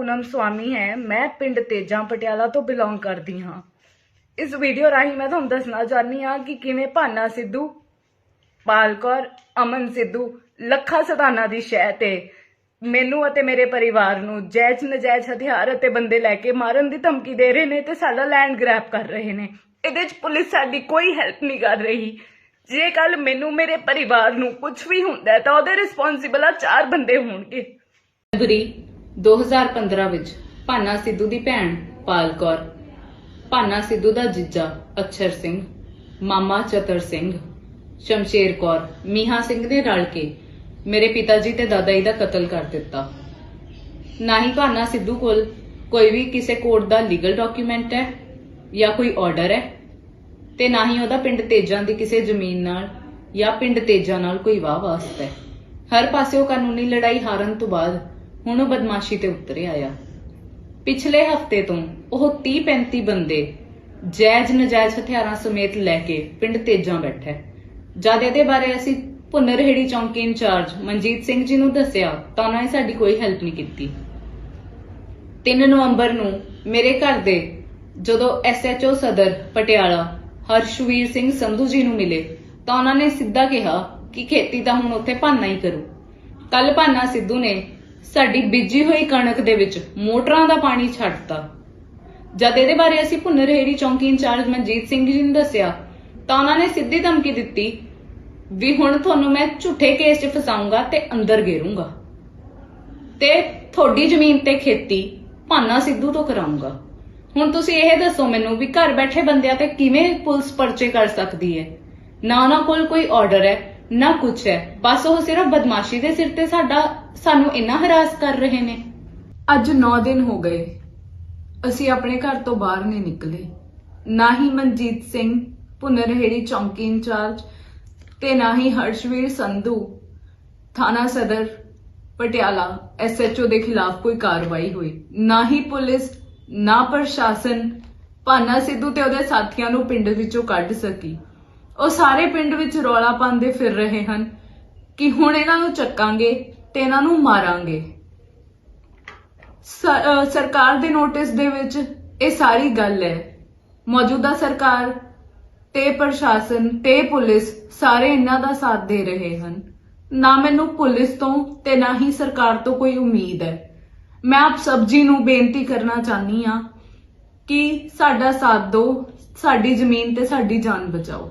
ਪੂਨਮ ਸਵਾਮੀ ਹੈ, ਮੈਂ ਪਿੰਡ ਤੇਜਾਂ ਪਟਿਆਲਾ ਤੋਂ ਬਿਲੋਂਗ ਕਰਦੀ ਹਾਂ। ਇਸ ਵੀਡੀਓ ਰਾਹੀਂ ਮੈਂ ਤੁਹਾਨੂੰ ਦੱਸਣਾ ਚਾਹਨੀ ਹਾਂ ਕਿ ਕਿਵੇਂ ਭਾਨਾ ਸਿੱਧੂ, ਪਾਲਕੌਰ, ਅਮਨ ਸਿੱਧੂ, ਲੱਖਾ ਸਦਾਨਾ ਦੀ ਸ਼ਹਿ ਤੇ ਮੈਨੂੰ ਅਤੇ ਮੇਰੇ ਪਰਿਵਾਰ ਨੂੰ ਜੈਜ ਨਜਾਇਜ਼ ਹਥਿਆਰ ਅਤੇ ਬੰਦੇ ਲੈ ਕੇ ਮਾਰਨ ਦੀ ਧਮਕੀ ਦੇ ਰਹੇ ਨੇ ਤੇ ਸਾਡਾ ਲੈਂਡ ਗ੍ਰੈਬ ਕਰ ਰਹੇ ਨੇ। ਇਹਦੇ 'ਚ ਪੁਲਿਸ ਸਾਡੀ ਕੋਈ ਹੈਲਪ ਨਹੀਂ ਕਰ ਰਹੀ। ਜੇ ਕੱਲ ਮੈਨੂੰ, ਮੇਰੇ ਪਰਿਵਾਰ ਨੂੰ ਕੁਝ ਵੀ ਹੁੰਦਾ ਤਾਂ ਉਹਦੇ ਰਿਸਪੌਂਸਿਬਲ ਆ ਚਾਰ ਬੰਦੇ ਹੋਣਗੇ। ਫਰਵਰੀ 2015 ਵਿੱਚ ਭਾਨਾ ਸਿੱਧੂ ਦੀ ਭੈਣ ਪਾਲ ਕੌਰ, ਭਾਨਾ ਸਿੱਧੂ ਦਾ ਜੀਜਾ ਅક્ષਰ ਸਿੰਘ, ਮਾਮਾ ਚਤਰ ਸਿੰਘ, ਸ਼ਮਸ਼ੇਰ ਕੌਰ, ਮੀਹਾ ਸਿੰਘ ਨੇ ਰਲ ਕੇ ਮੇਰੇ ਪਿਤਾ ਜੀ ਤੇ ਦਾਦਾ ਜੀ ਦਾ ਕਤਲ ਕਰ ਦਿੱਤਾ। ਨਾ ਹੀ ਭਾਨਾ ਸਿੱਧੂ ਕੋਲ ਕੋਈ ਵੀ ਕਿਸੇ ਕੋਰਟ ਦਾ ਲੀਗਲ ਡਾਕੂਮੈਂਟ ਹੈ ਜਾਂ ਕੋਈ ਆਰਡਰ ਹੈ ਤੇ ਨਾ ਹੀ ਉਹਦਾ ਪਿੰਡ ਤੇਜਾਂ ਦੀ ਕਿਸੇ ਜ਼ਮੀਨ ਨਾਲ ਜਾਂ ਪਿੰਡ ਤੇਜਾਂ ਨਾਲ ਕੋਈ ਵਾਹ ਵਾਸਤਾ ਹੈ। ਹਰ ਪਾਸੇ ਉਹ ਕਾਨੂੰਨੀ ਲੜਾਈ ਹਾਰਨ ਤੋਂ ਬਾਅਦ ਹੁਣ ਉਹ ਬਦਮਾਸ਼ੀ ਤੇ ਉਤਰੇ ਆਇਆ। ਪਿਛਲੇ ਹਫ਼ਤੇ ਤੋਂ ਉਹ 30 35 ਬੰਦੇ ਜਾਇਜ਼ ਨਜਾਇਜ਼ ਹਥਿਆਰਾਂ ਸਮੇਤ ਲੈ ਕੇ ਪਿੰਡ ਤੇਜਾਂ ਬੈਠਾ ਹੈ। ਜਦ ਇਹਦੇ ਬਾਰੇ ਅਸੀਂ ਭੁੰਨਰਹੇੜੀ ਚੌਂਕੀ ਇੰਚਾਰਜ ਮਨਜੀਤ ਸਿੰਘ ਜੀ ਨੂੰ ਦੱਸਿਆ, ਤਾਂ ਉਹਨਾਂ ਨੇ ਸਾਡੀ ਕੋਈ ਹੈਲਪ ਨਹੀਂ ਕੀਤੀ। 3 ਨਵੰਬਰ ਨੂੰ ਮੇਰੇ ਘਰ ਦੇ ਜਦੋਂ ਐਸਐਚਓ ਸਦਰ ਪਟਿਆਲਾ ਹਰਸ਼ਵੀਰ ਸਿੰਘ ਸੰਧੂ ਜੀ ਨੂੰ ਮਿਲੇ, ਤਾਂ ਉਹਨਾਂ ਨੇ ਸਿੱਧਾ ਕਿਹਾ ਕਿ ਖੇਤੀ ਤਾਂ ਹੁਣ ਉੱਥੇ ਭਾਨਾ ਹੀ ਕਰੂ। ਕੱਲ ਭਾਨਾ ਸਿੱਧੂ ਨੇ ਸਾਡੀ ਬੀਜੀ ਹੋਈ ਕਣਕ ਦੇ ਵਿੱਚ ਮੋਟਰਾਂ ਦਾ ਪਾਣੀ ਛੱਡਤਾ। ਜਦ ਇਹਦੇ ਬਾਰੇ ਅਸੀਂ ਭੁੰਨਰਹੇੜੀ ਚੌਂਕੀ ਇੰਚਾਰਜ ਮਨਜੀਤ ਸਿੰਘ ਜੀ ਨੂੰ ਦੱਸਿਆ, ਤਾਂ ਉਹਨਾਂ ਨੇ ਸਿੱਧੀ ਧਮਕੀ ਦਿੱਤੀ ਵੀ ਹੁਣ ਤੁਹਾਨੂੰ ਮੈਂ ਝੂਠੇ ਕੇਸ 'ਚ ਫਸਾਉਂਗਾ ਤੇ ਅੰਦਰ ਗੇਰੂੰਗਾ ਤੇ ਤੁਹਾਡੀ ਜ਼ਮੀਨ ਤੇ ਖੇਤੀ ਭਾਨਾ ਸਿੱਧੂ ਤੋਂ ਕਰਾਉਂਗਾ। ਹੁਣ ਤੁਸੀਂ ਇਹ ਦੱਸੋ ਮੈਨੂੰ ਵੀ ਘਰ ਬੈਠੇ ਬੰਦਿਆਂ ਤੇ ਕਿਵੇਂ ਪੁਲਿਸ ਪਰਚੇ ਕਰ ਸਕਦੀ ਹੈ? ਨਾ ਉਹਨਾਂ ਕੋਲ ਕੋਈ ਆਰਡਰ ਹੈ, ਨਾ ਕੁਝ ਹੈ। ਬਸ ਉਹ ਸਿਰਫ ਬਦਮਾਸ਼ੀ ਦੇ ਸਿਰ ਤੇ ਸਾਡਾ ਸਾਨੂੰ ਇੰਨਾ ਹਰਾਸ ਕਰ ਰਹੇ ਨੇ। ਅੱਜ 9 ਦਿਨ ਹੋ ਗਏ। ਅਸੀਂ ਆਪਣੇ ਘਰ ਤੋਂ ਬਾਹਰ ਨਹੀਂ ਨਿਕਲੇ। ਨਾ ਹੀ ਮਨਜੀਤ ਸਿੰਘ, ਪੁਨਰਹੇੜੀ ਚੌਂਕੀ ਇੰਚਾਰਜ ਤੇ ਨਾ ਹੀ ਹਰਸ਼ਵੀਰ ਸੰਧੂ, ਥਾਣਾ ਸਦਰ, ਪਟਿਆਲਾ ਐਸਐਚਓ ਦੇ ਖਿਲਾਫ ਕੋਈ ਕਾਰਵਾਈ ਹੋਈ। ਨਾ ਹੀ ਪੁਲਿਸ, ਨਾ ਪ੍ਰਸ਼ਾਸਨ, ਭਾਨਾ ਸਿੱਧੂ ਤੇ ਉਹਦੇ ਸਾਥੀਆਂ ਨੂੰ ਪਿੰਡ ਵਿੱਚੋਂ ਕੱਢ ਸਕੀ। ਉਹ ਸਾਰੇ ਪਿੰਡ ਵਿੱਚ ਰੌਲਾ ਪਾਉਂਦੇ ਫਿਰ ਰਹੇ ਹਨ ਕਿ ਹੁਣ ਇਹਨਾਂ ਨੂੰ ਚੱਕਾਂਗੇ ਤੇ ਇਹਨਾਂ ਨੂੰ ਮਾਰਾਂਗੇ। ਸਰਕਾਰ ਦੇ ਨੋਟਿਸ ਦੇ ਵਿੱਚ ਇਹ ਸਾਰੀ ਗੱਲ ਹੈ। ਮੌਜੂਦਾ ਸਰਕਾਰ ਤੇ ਪ੍ਰਸ਼ਾਸਨ ਤੇ ਪੁਲਿਸ ਸਾਰੇ ਇਹਨਾਂ ਦਾ ਸਾਥ ਦੇ ਰਹੇ ਹਨ। ਨਾ ਮੈਨੂੰ ਪੁਲਿਸ ਤੋਂ ਤੇ ਨਾ ਹੀ ਸਰਕਾਰ ਤੋਂ ਕੋਈ ਉਮੀਦ ਹੈ। ਮੈਂ ਆਪ ਸਭ ਜੀ ਨੂੰ ਬੇਨਤੀ ਕਰਨਾ ਚਾਹਨੀ ਆ ਕਿ ਸਾਡਾ ਸਾਥ ਦਿਓ, ਸਾਡੀ ਜ਼ਮੀਨ ਤੇ ਸਾਡੀ ਜਾਨ ਬਚਾਓ।